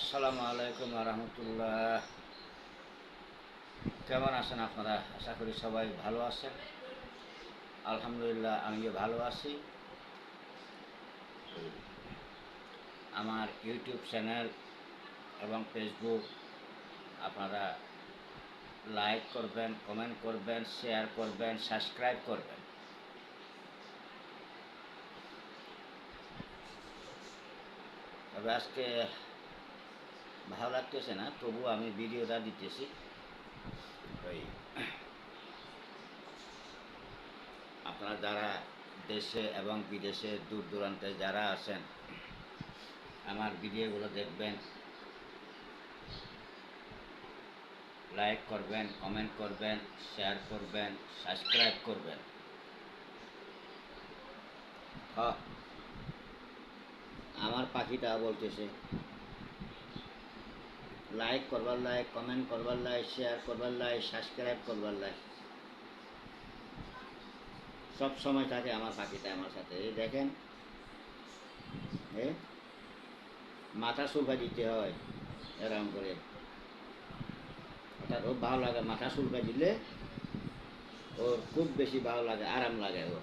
আসসালামু আলাইকুম রহমতুল্লাহ কেমন আছেন আপনারা? আশা করি সবাই ভালো আছেন। আলহামদুলিল্লাহ, আমিও ভালো আছি। আমার ইউটিউব চ্যানেল এবং ফেসবুক, আপনারা লাইক করবেন, কমেন্ট করবেন, শেয়ার করবেন, সাবস্ক্রাইব করবেন। তবে আজকে ভালো লাগতেছে না তবু আমি ভিডিওটা দিতেছি। ওই, আপনারা যারা দেশে এবং বিদেশে দূর দূরান্তে যারা আছেন, আমার ভিডিওগুলো দেখবেন, লাইক করবেন, কমেন্ট করবেন, শেয়ার করবেন, সাবস্ক্রাইব করবেন। আমার পাখিটা বলতেছে লাইক করবার লাইক কমেন্ট করবার লাইক শেয়ার করবার লাইক সাবস্ক্রাইব করবার লাইক সব সময় থাকে আমার পাখিটা আমার সাথে। এই দেখেন, এ, মাথা সুলফা দিতে হয়, এরকম করে। ওটা খুব ভালো লাগে, মাথা সুলফা দিলে ওর খুব বেশি ভালো লাগে, আরাম লাগে ওর।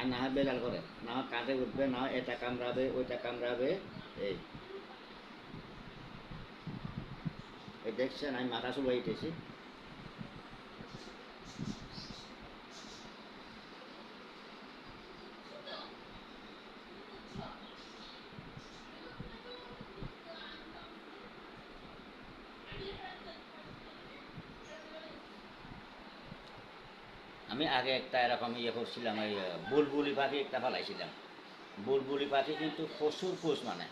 আর না হয় বেজাল করে, না কাঁধে উঠবে, না এটা কামড়াবে, ওইটা কামড়াবে। এই। এই দেখছেন আমি মাথা চুবাইতেছি আমি আগে একটা এরকম ইয়ে করছিলাম আহ, বুলবুলি পাখি একটা ফেলাইছিলাম। বুলবুলি পাখি কিন্তু প্রচুর পোষ মানে।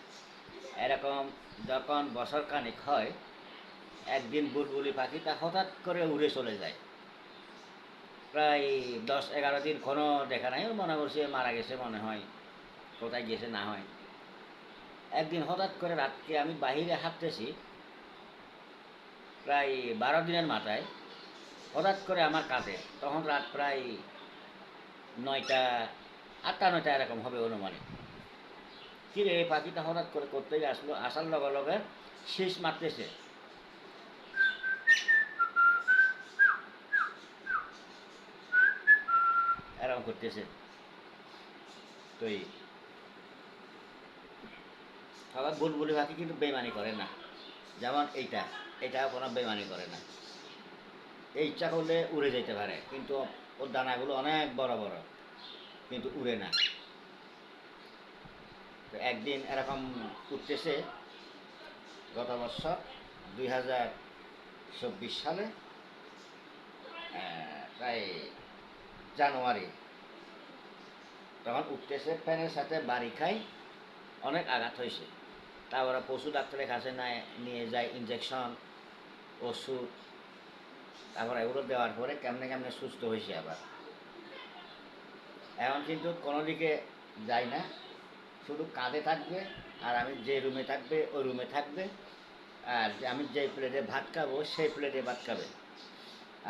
এরকম যখন বছর কানিক হয়, একদিন বুলবুলি পাখিটা হঠাৎ করে উড়ে চলে যায়। প্রায় দশ এগারো দিন কোনো দেখা নাই মনে করছে মারা গেছে মনে হয়, কোথায় গেছে না হয়। একদিন হঠাৎ করে রাতকে আমি বাহিরে হাঁটতেছি, প্রায় বারো দিনের মাথায়, হঠাৎ করে আমার কাঁধে, তখন রাত প্রায় নয়টা আটটা নয়টা এরকম হবে অনুমানিক কিরে এই পাখিটা হঠাৎ করে করতেই আসলো? আসার লগে লগে শেষ মারতেছে। এরকম করতেছে। তো এই আবার বুলবুলি পাখি কিন্তু বেমানি করে না। যেমন এইটা এটা কোনো বেমানি করে না। এই ইচ্ছা করলে উড়ে যেতে পারে, কিন্তু ওর দানাগুলো অনেক বড় বড়। কিন্তু উড়ে না। তো একদিন এরকম উঠতেছে, গত বছর দুই হাজার চব্বিশ সালে প্রায় জানুয়ারি, তখন উঠতেছে ফ্যানের সাথে বাড়ি খাই, অনেক আঘাত হয়েছে। তারপরে পশু ডাক্তারের কাছে না নিয়ে যায় ইঞ্জেকশন ওষুধ, তারপর এগুলো দেওয়ার পরে কেমনে কেমনে সুস্থ হয়েছে আবার। এখন কিন্তু কোনো দিকে যাই না। শুধু কাঁধে থাকবে আর আমি যে রুমে থাকবে, ওই রুমে থাকবে। আর আমি যে প্লেটে ভাত খাব, সেই প্লেটে ভাত খাবে।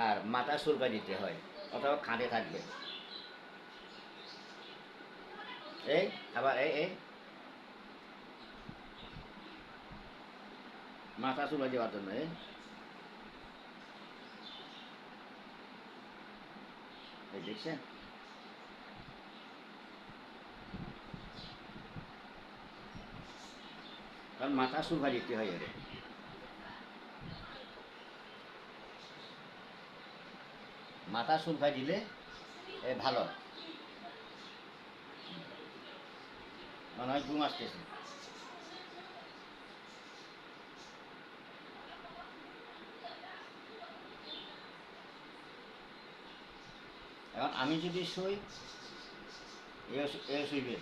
আর মাথা সুরকা দিতে হয়, অথবা কাঁধে থাকবে। এই, আবার এই এই। মাথা চুলা দেওয়ার জন্য এই দেখছেন? মাথা সুলভা দিতে হয় এর মাথা সুলভা দিলে এ ভালো। মনে হয় ঘুম আসতেছে। এখন আমি যদি শুই এও শুইবে।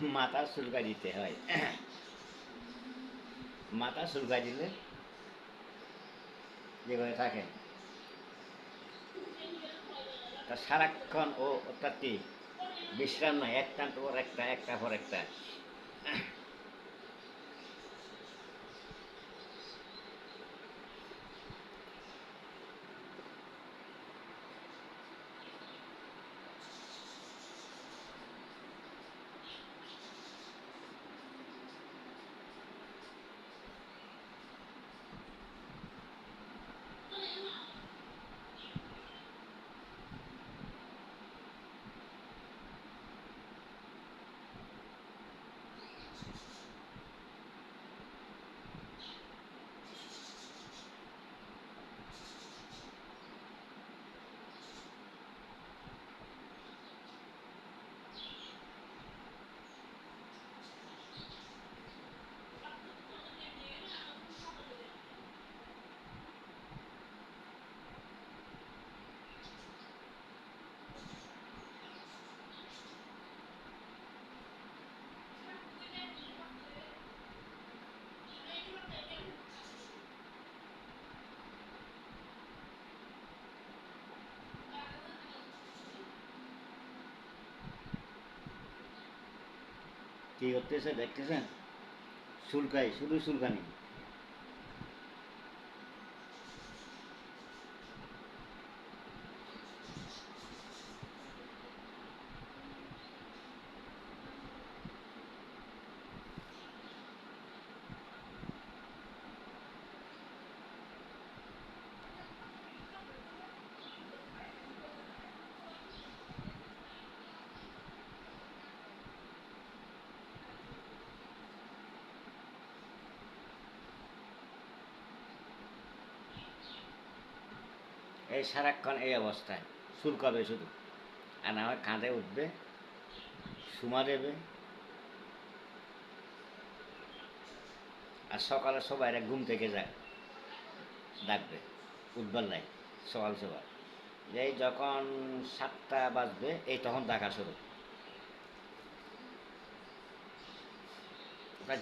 মাথা সুলকা দিতে হয়। মাথা সুলকা দিলে যেভাবে থাকে। তা সারাক্ষণ ও অর্থাৎ বিশ্রাম নয় একটার পর একটা একটা পর একটা। কি করতেছে দেখতেছেন? শুল্কাই শুধু চুলকানি। এই সারাক্ষণ এই অবস্থায়। চুলকাবে শুধু। আর না হয় কাঁধে উঠবে, সুমা দেবে। আর সকালে সবাই ঘুম থেকে যায়, ডাকবে, উঠবার নাই সকাল সকাল। এই যখন সাতটা বাজবে, এই তখন ডাকা শুরু।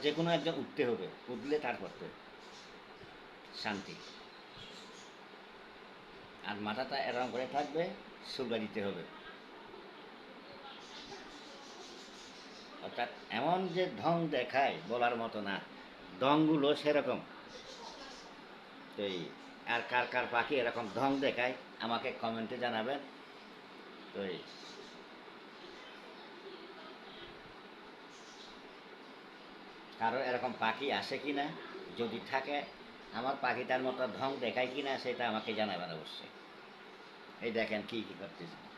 যে কোনো একজন উঠতে হবে, উঠলে তারপর শান্তি। আর মাথাটা এরকম করে থাকবে সুগা দিতে হবে। অর্থাৎ এমন যে ঢং দেখায় বলার মতো না, ঢংগুলো সেরকম। তো এই, আর কার কার পাখি এরকম ঢং দেখায়, আমাকে কমেন্টে জানাবেন। তো কারও এরকম পাখি আসে কি না যদি থাকে আমার পাখিটার মতো ঢং দেখায় কি না সেটা আমাকে জানাবেন অবশ্যই। এই দেখেন কি কি করতেছে।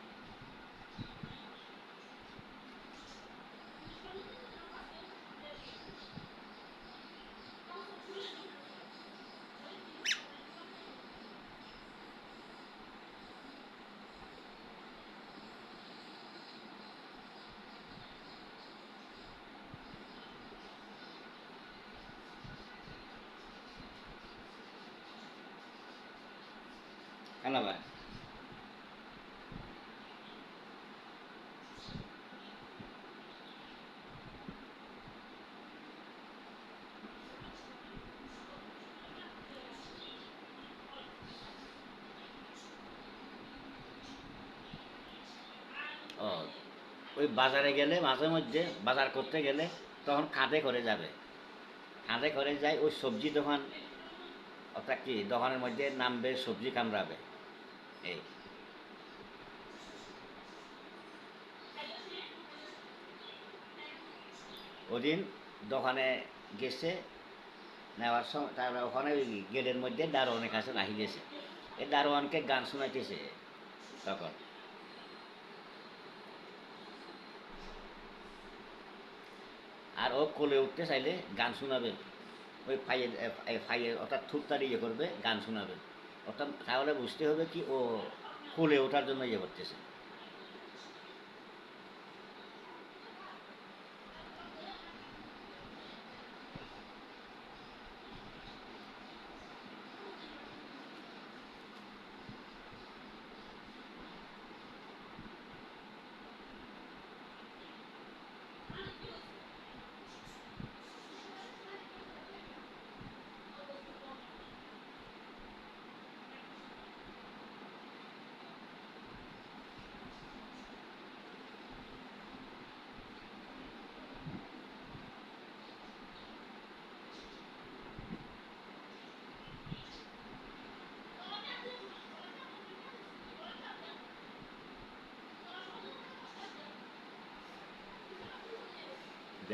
ভাই ও, ওই বাজারে গেলে মাঝে মধ্যে, বাজার করতে গেলে তখন কাঁধে করে যাবে। কাঁধে করে যায়, ওই সবজি দোকান, অর্থাৎ কি, দোকানের মধ্যে নামবে, সবজি কামড়াবে। এই। ওদিন দোকানে গেছে, নেওয়ার সময় তারপরে ওখানে গেটের মধ্যে দারোয়ানের কাছে রাখি গেছে এই দারোয়ানকে গান শোনাইতেছে তখন। আর ও কোলে উঠতে চাইলে গান শোনাবে। ওই ফাইয়ে ফাইয়ে অর্থাৎ থুততারি ইয়ে করবে, গান শোনাবে। অর্থাৎ তাহলে বুঝতে হবে কি ও কোলে ওঠার জন্য ইয়ে করতেছে।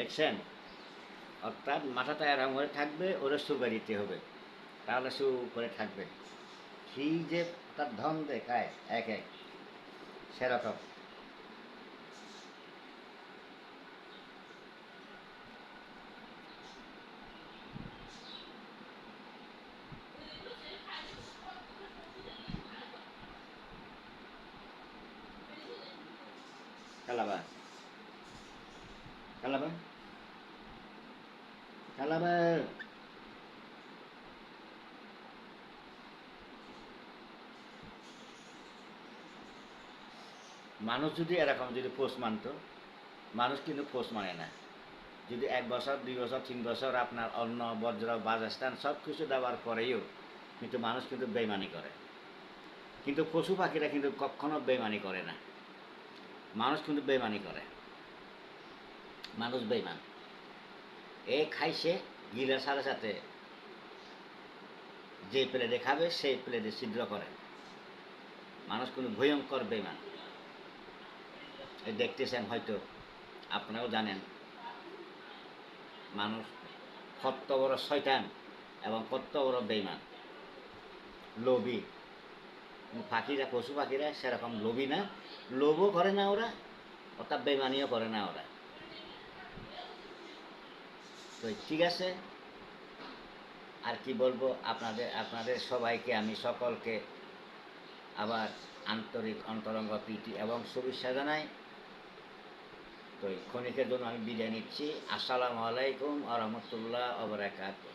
দেখছেন? অর্থাৎ মাথাটা এরম করে থাকবে, ওরা সুগার দিতে হবে। তাহলে সু করে থাকবে। কি যে তার ধন দেখায়, এক এক। সেরকম Calabar. Calabar. Calabar. মানুষ যদি এরকম যদি পোষ মানত, মানুষ কিন্তু পোষ মানে না। যদি এক বছর, দুই বছর, তিন বছর আপনার অন্ন বজ্র বাজাস্থান সব কিছু দেওয়ার পরেও কিন্তু মানুষ কিন্তু বেইমানি করে। কিন্তু পশু পাখিরা কিন্তু কখনো বেইমানি করে না। মানুষ কিন্তু বেইমানি করে। মানুষ বেইমান। এ খাইছে গিলার সাথে সাথে যে প্লেটে খাবে, সেই প্লেটে ছিদ্র করে। মানুষ কিন্তু ভয়ঙ্কর বেমান দেখতেছেন হয়তো, আপনারাও জানেন, মানুষ কত বড় শয়তান এবং কত বড় বেইমান। লোভী। পাখিরা পশু পাখিরা সেরকম লোভী না। লোভও করে না ওরা, অর্থাৎ বেমানিও করে না ওরা। তো ঠিক আছে। আর কি বলব, আপনাদের আপনাদের সবাইকে আমি সকলকে আবার আন্তরিক অন্তরঙ্গ প্রীতি এবং শুভেচ্ছা জানাই। তো ক্ষণিকের জন্য আমি বিদায় নিচ্ছি। আসসালামু আলাইকুম আ রহমতুল্লাহ আবরাকাত